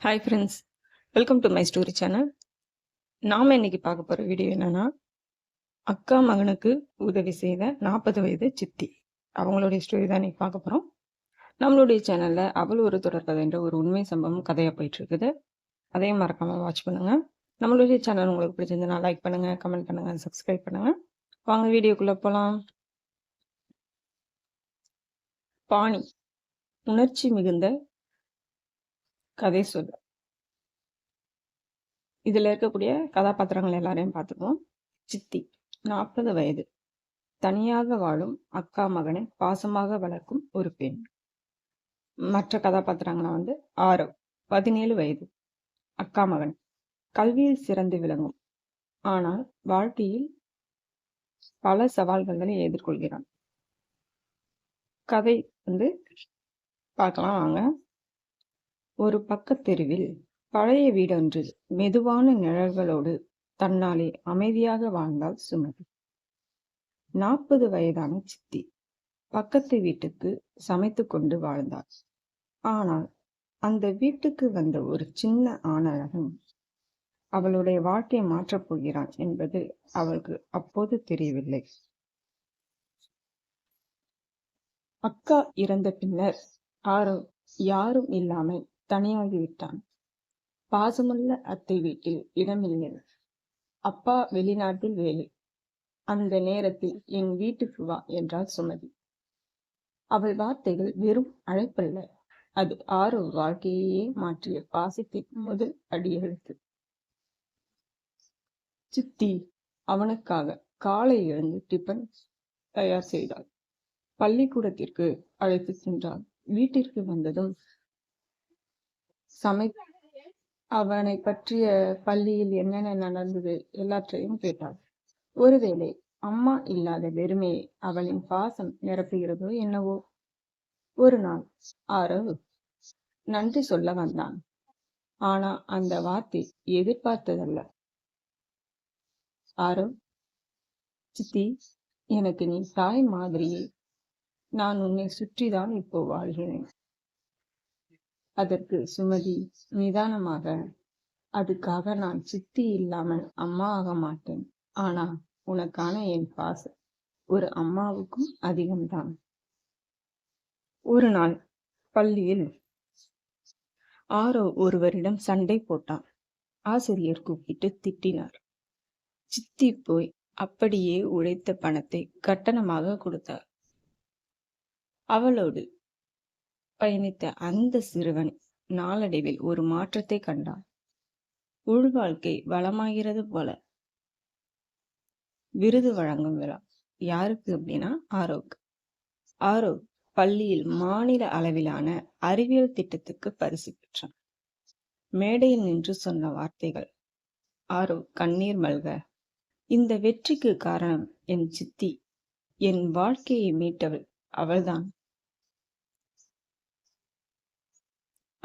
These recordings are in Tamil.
Hi friends welcome to my story channel நாம் இன்னைக்கு பார்க்க போகிற வீடியோ என்னென்னா அக்கா மகனுக்கு உதவி செய்த நாற்பது வயது சித்தி. அவங்களுடைய ஸ்டோரி தான் இன்னைக்கு பார்க்க போகிறோம் நம்மளுடைய சேனலில் அவள் ஒரு தொடர்கதை என்ற ஒரு உண்மை சம்பவம் கதையாக போயிட்டு இருக்குது அதையும் மறக்காமல் வாட்ச் பண்ணுங்கள் நம்மளுடைய சேனல் உங்களுக்கு பிடிச்சிருந்தனா லைக் பண்ணுங்கள் கமெண்ட் பண்ணுங்கள் சப்ஸ்கிரைப் பண்ணுங்கள் வாங்க வீடியோக்குள்ளே போகலாம் பாணி உணர்ச்சி மிகுந்த கதை சொல்லு இதுல இருக்கக்கூடிய கதாபாத்திரங்கள் எல்லாரையும் பார்த்துக்குவோம் சித்தி நாற்பது வயது. தனியாக வாழும் அக்கா மகனை பாசமாக வளர்க்கும் ஒரு பெண். மற்ற கதாபாத்திரங்களை வந்து ஆரவ் பதினேழு வயது அக்கா மகன். கல்வியில் சிறந்து விளங்கும். ஆனால் வாழ்க்கையில் பல சவால்களை எதிர்கொள்கிறான். கதை வந்து பார்க்கலாம் வாங்க. ஒரு பக்கத்தெருவில் பழைய வீடொன்று மெதுவான நிழல்களோடு தன்னாலே அமைதியாக வாழ்ந்தாள் சுமதி. நாற்பது வயதான சித்தி பக்கத்து வீட்டுக்கு சமைத்து கொண்டு வாழ்ந்தாள். ஆனால் அந்த வீட்டுக்கு வந்த ஒரு சின்ன ஆணழகன் அவளுடைய வாழ்க்கையை மாற்றப் போகிறான் என்பது அவளுக்கு அப்போது தெரியவில்லை. அக்கா இறந்த பின்னர் ஆரோ யாரும் இல்லாமல் தனியாகிவிட்டான். பாசமுள்ள அத்தை வீட்டில் இடமில்லை. அப்பா வெளிநாட்டில் வேலை. அந்த நேரத்தில் என் வீட்டுக்கு வா என்றாள் சுமதி. அவள் வார்த்தைகள் வெறும் அழைப்பல்ல. அது ஆறு வாழ்க்கையே மாற்றிய பாசத்தின் முதல் அடியெழுத்து. சித்தி அவனுக்காக காலை எழுந்து டிபன் தயார் செய்தாள். பள்ளிக்கூடத்திற்கு அழைத்து சென்றாள் வீட்டிற்கு வந்ததும் சமை அவனை பற்றிய பள்ளியில் என்னென்ன நடந்தது எல்லாற்றையும் கேட்டாள். ஒருவேளை அம்மா இல்லாத வெறுமையை அவளின் பாசம் நிரப்புகிறதோ என்னவோ? ஒரு நாள் ஆரவு. நன்றி சொல்ல வந்தான். ஆனா அந்த வார்த்தை எதிர்பார்த்ததல்ல. ஆரவ். சித்தி எனக்கு நீ தாய் மாதிரியே. நான் உன்னை சுற்றிதான் இப்போ வாழ்கிறேன். அதற்கு சுமதி நிதானமாக அதுக்காக நான் சித்தி இல்லாமல் அம்மா ஆக மாட்டேன். ஆனா உனக்கான என் பாச ஒரு அம்மாவுக்கும் அதிகம்தான். ஒரு நாள் பள்ளியில் ஆரோ ஒருவரிடம் சண்டை போட்டான். ஆசிரியர் கூப்பிட்டு திட்டினார். சித்தி போய் அப்படியே உழைத்த பணத்தை கட்டணமாக கொடுத்தார். அவளோடு பயணித்த அந்த சிறுவன் நாளடைவில் ஒரு மாற்றத்தை கண்டான். உள்வாழ்க்கை வளமாகிறது போல. விருது வழங்கும் விழா. யாருக்கு அப்படின்னா ஆரோக் ஆரோக் பள்ளியில் மாநில அளவிலான அறிவியல் திட்டத்துக்கு பரிசு பெற்றான். மேடையில் நின்று சொன்ன வார்த்தைகள். ஆரோ கண்ணீர் மல்க. இந்த வெற்றிக்கு காரணம் என் சித்தி. என் வாழ்க்கையை மீட்டவள் அவள்தான்.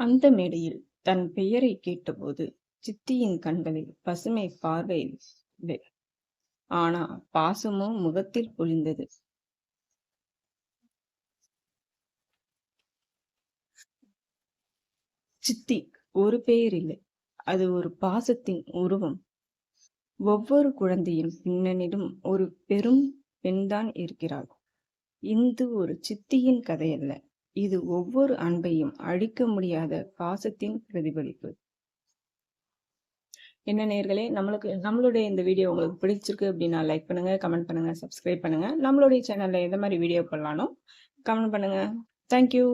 அந்த மேடையில் தன் பெயரை கேட்டபோது சித்தியின் கண்களில் பசுமை பார்வை ஆனா பாசமோ முகத்தில் பொழிந்தது சித்தி ஒரு பெயர் இல்லை அது ஒரு பாசத்தின் உருவம். ஒவ்வொரு குழந்தையின் பின்னணியிலும் ஒரு பெரும் பெண்தான் இருக்கிறாள். இந்து ஒரு சித்தியின் கதையல்ல. இது ஒவ்வொரு அன்பையும் அழிக்க முடியாத பாசத்தின் பிரதிபலிப்பு. என்ன நேர்களே நம்மளுக்கு நம்மளுடைய இந்த வீடியோ உங்களுக்கு பிடிச்சிருக்கு அப்படின்னா லைக் பண்ணுங்க கமெண்ட் பண்ணுங்க சப்ஸ்கிரைப் பண்ணுங்க. நம்மளுடைய சேனல்ல எந்த மாதிரி வீடியோ பண்ணலானோ கமெண்ட் பண்ணுங்க. Thank you